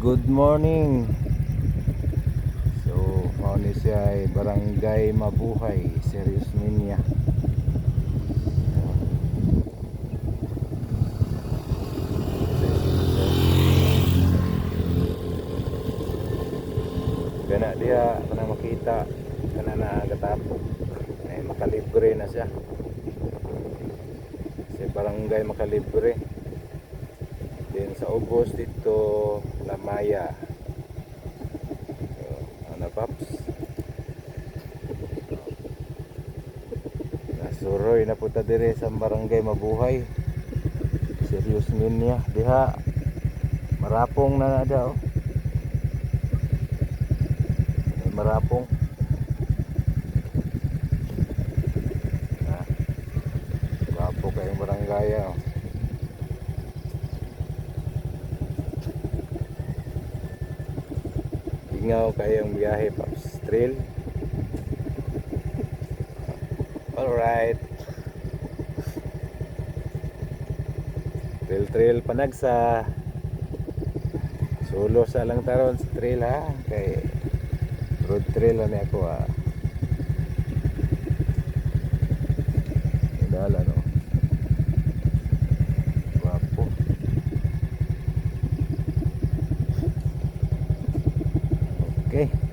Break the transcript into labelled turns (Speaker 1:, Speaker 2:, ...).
Speaker 1: good morning. So, mao ni siya ay barangay Mabuhay, Serious Minya. Gana dia kana makita kana na gatapok. Ay makalibre na siya. Sa barangay makalibre. Sa ubos dito Lamaya. So, ano paps? Nasuroy na punta dire sa barangay Mabuhay. Serious niya diha. Marapong na na daw. May marapong. Ah. Gwapo kayong barangay ah. Ingaw kayong biyahe Paps Trail. Alright. Trail trail panagsa. Solo sa lang taron sa trail ha. Kay road trail ani ako ha. Dala no. Oke. Okay.